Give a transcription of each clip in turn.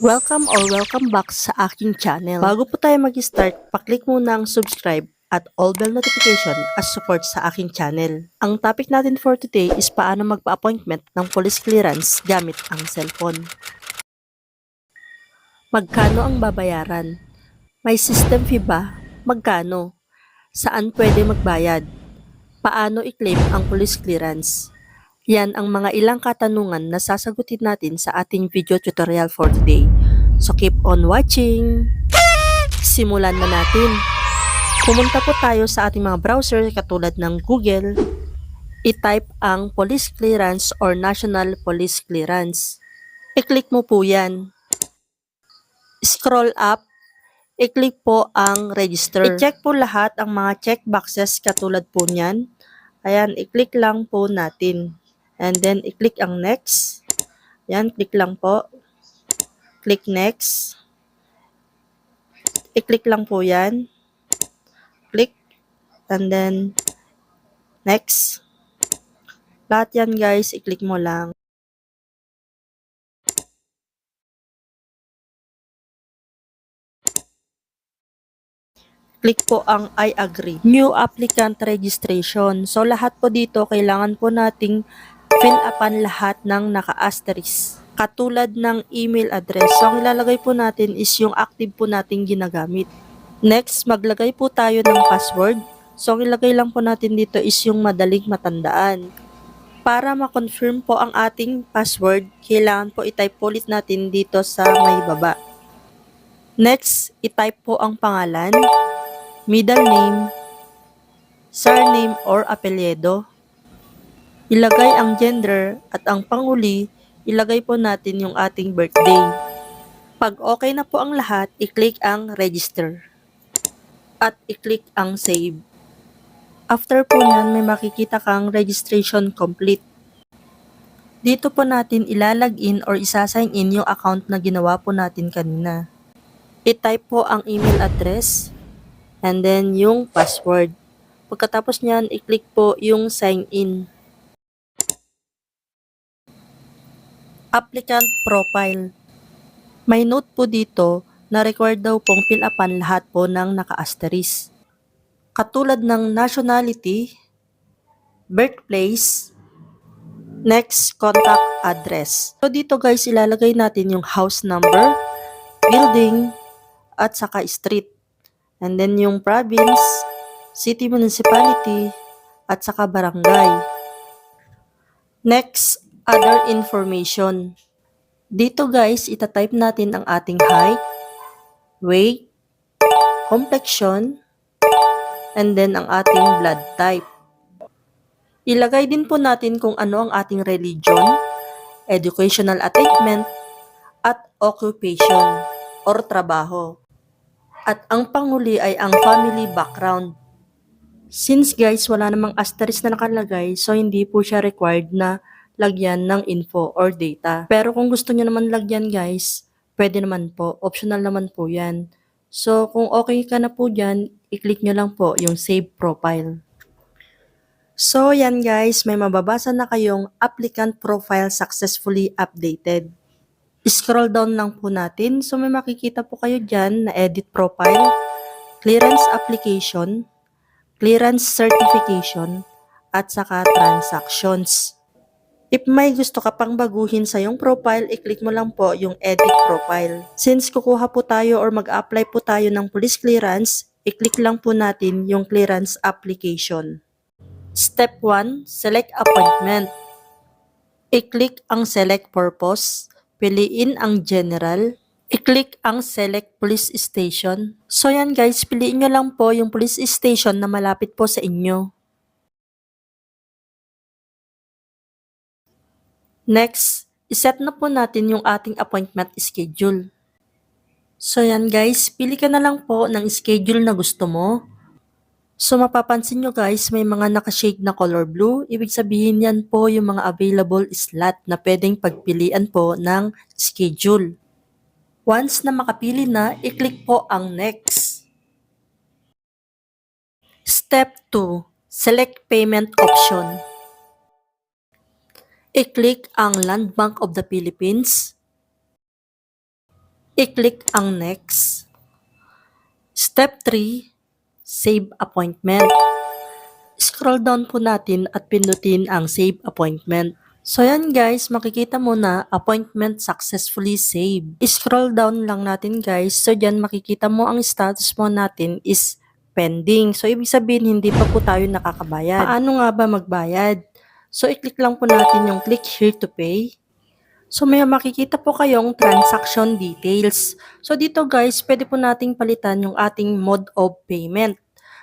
Welcome or welcome back sa aking channel. Bago po tayo mag-start, paklik muna ang subscribe at all bell notification as support sa aking channel. Ang topic natin for today is paano magpa-appointment ng police clearance gamit ang cellphone. Magkano ang babayaran? May system fee ba? Magkano? Saan pwede magbayad? Paano i-claim ang police clearance? Yan ang mga ilang katanungan na sasagutin natin sa ating video tutorial for today. So keep on watching! Simulan na natin. Pumunta po tayo sa ating mga browser katulad ng Google. I-type ang police clearance or national police clearance. I-click mo po yan. Scroll up. I-click po ang register. I-check po lahat ang mga checkboxes katulad po niyan. Ayan, i-click lang po natin. And then, i-click ang next. Yan, click lang po. Click next. I-click lang po yan. Click. And then, next. Lahat yan guys, i-click mo lang. Click po ang I agree. New applicant registration. So lahat po dito, kailangan po nating fill upan lahat ng naka-asterisk. Katulad ng email address. So, ang ilalagay po natin is yung active po nating ginagamit. Next, maglagay po tayo ng password. So, ang ilagay lang po natin dito is yung madaling matandaan. Para ma-confirm po ang ating password, kailangan po i-type po ulit natin dito sa may baba. Next, i-type po ang pangalan, middle name, surname or apelyido, ilagay ang gender at ang panguli, ilagay po natin yung ating birthday. Pag okay na po ang lahat, i-click ang register at i-click ang save. After po nyan, may makikita kang registration complete. Dito po natin ilalagin or isasign in yung account na ginawa po natin kanina. I-type po ang email address and then yung password. Pagkatapos nyan, i-click po yung sign in. Applicant profile. May note po dito na required daw pong fill upan lahat po ng naka-asterisk. Katulad ng nationality, birthplace, next contact address. So dito guys ilalagay natin yung house number, building, at saka street. And then yung province, city municipality, at saka barangay. Next, other information. Dito guys, itatype natin ang ating height, weight, complexion, and then ang ating blood type. Ilagay din po natin kung ano ang ating religion, educational attainment, at occupation or trabaho. At ang panguli ay ang family background. Since guys, wala namang asterisk na nakalagay, so hindi po siya required na lagyan ng info or data. Pero kung gusto nyo naman lagyan guys, pwede naman po. Optional naman po yan. So kung okay ka na po dyan, i-click nyo lang po yung save profile. So yan guys, may mababasa na kayong applicant profile successfully updated. Scroll down lang po natin. So may makikita po kayo dyan na edit profile, clearance application, clearance certification, at saka transactions. If may gusto ka pang baguhin sa iyong profile, i-click mo lang po yung edit profile. Since kukuha po tayo or mag-apply po tayo ng police clearance, i-click lang po natin yung clearance application. Step 1, select appointment. I-click ang select purpose, piliin ang general, i-click ang select police station. So yan guys, piliin nyo lang po yung police station na malapit po sa inyo. Next, iset na po natin yung ating appointment schedule. So yan guys, pili ka na lang po ng schedule na gusto mo. So mapapansin nyo guys, may mga nakashade na color blue. Ibig sabihin yan po yung mga available slot na pwedeng pagpilian po ng schedule. Once na makapili na, i-click po ang next. Step 2, select payment option i-click ang Land Bank of the Philippines. i-click ang next. Step 3, save appointment. Scroll down po natin at pindutin ang save appointment. So yan guys, makikita mo na appointment successfully saved. Scroll down lang natin guys. So dyan makikita mo ang status mo natin is pending. So ibig sabihin hindi pa po tayo nakakabayad. Paano nga ba magbayad? So i-click lang po natin yung click here to pay. So may makikita po kayong transaction details. So dito guys, pwede po nating palitan yung ating mode of payment.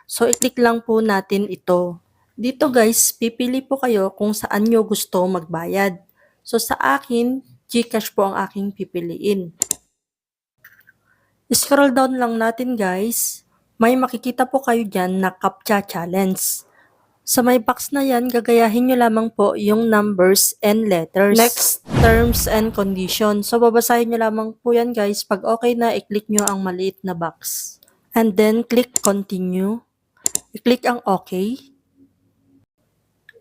So i-click lang po natin ito. Dito guys, pipili po kayo kung saan nyo gusto magbayad. So sa akin, Gcash po ang aking pipiliin. Scroll down lang natin guys. May makikita po kayo dyan na CAPTCHA challenge. Sa may box na yan, gagayahin nyo lamang po yung numbers and letters. Next, terms and conditions. So, babasahin nyo lamang po yan guys. Pag okay na, i-click nyo ang maliit na box. And then, click continue. I-click ang okay.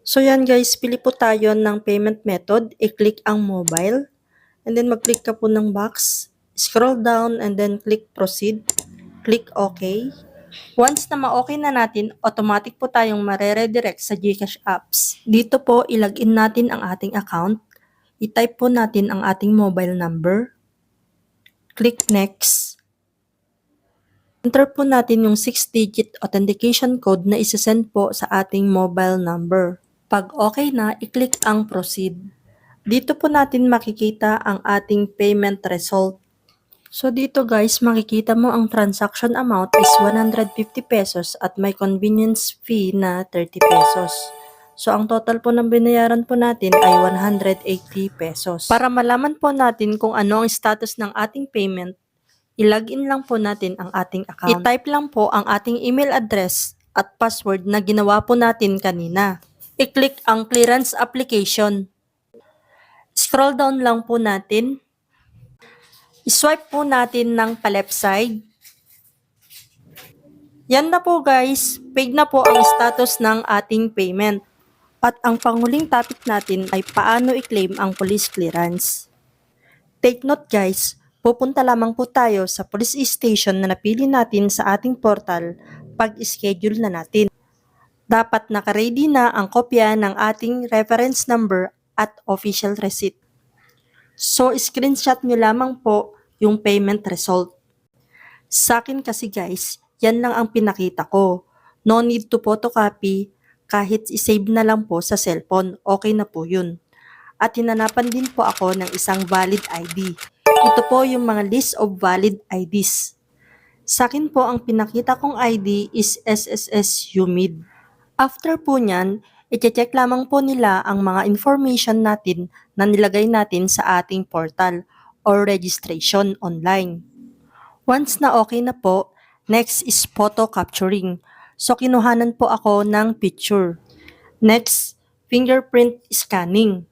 So, yan guys, pili po tayo ng payment method. I-click ang mobile. And then, mag-click ka po ng box. Scroll down and then click proceed. Click okay. Once na ma-okay na natin, automatic po tayong mareredirect sa GCash apps. Dito po, ilagin natin ang ating account. I-type po natin ang ating mobile number. Click next. Enter po natin yung 6-digit authentication code na isasend po sa ating mobile number. Pag okay na, i-click ang proceed. Dito po natin makikita ang ating payment result. So dito guys, makikita mo ang transaction amount is 150 pesos at may convenience fee na 30 pesos. So ang total po ng binayaran po natin ay 180 pesos. Para malaman po natin kung ano ang status ng ating payment, ilagin lang po natin ang ating account. I-type lang po ang ating email address at password na ginawa po natin kanina. I-click ang clearance application. Scroll down lang po natin I-swipe po natin ng pa-left side. Yan na po guys, paid na po ang status ng ating payment. At ang panghuling topic natin ay paano i-claim ang police clearance. Take note guys, pupunta lamang po tayo sa police station na napili natin sa ating portal pag schedule na natin. Dapat nakaready na ang kopya ng ating reference number at official receipt. So, screenshot nyo lamang po yung payment result. Sa akin kasi guys, yan lang ang pinakita ko. No need to photocopy, kahit isave na lang po sa cellphone, okay na po yun. At hinanapan din po ako ng isang valid ID. Ito po yung mga list of valid IDs. Sa akin po ang pinakita kong ID is SSS UMID. After po niyan, i-check lamang po nila ang mga information natin na nilagay natin sa ating portal or registration online. Once na okay na po, next is photo capturing. So kinuhanan po ako ng picture. Next, fingerprint scanning.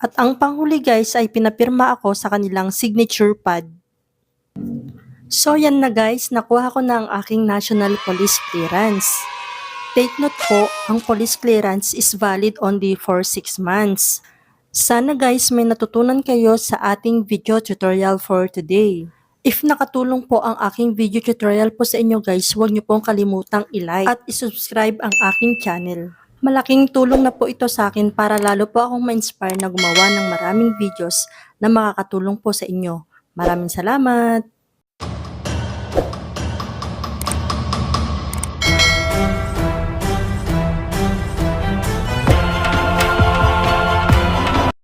At ang panghuli guys ay pinapirma ako sa kanilang signature pad. So yan na guys, nakuha ko na ang aking National Police Clearance. Take note po, ang police clearance is valid only for 6 months. Sana guys may natutunan kayo sa ating video tutorial for today. If nakatulong po ang aking video tutorial po sa inyo guys, huwag niyo pong kalimutang i-like at i-subscribe ang aking channel. Malaking tulong na po ito sa akin para lalo po akong ma-inspire na gumawa ng maraming videos na makakatulong po sa inyo. Maraming salamat!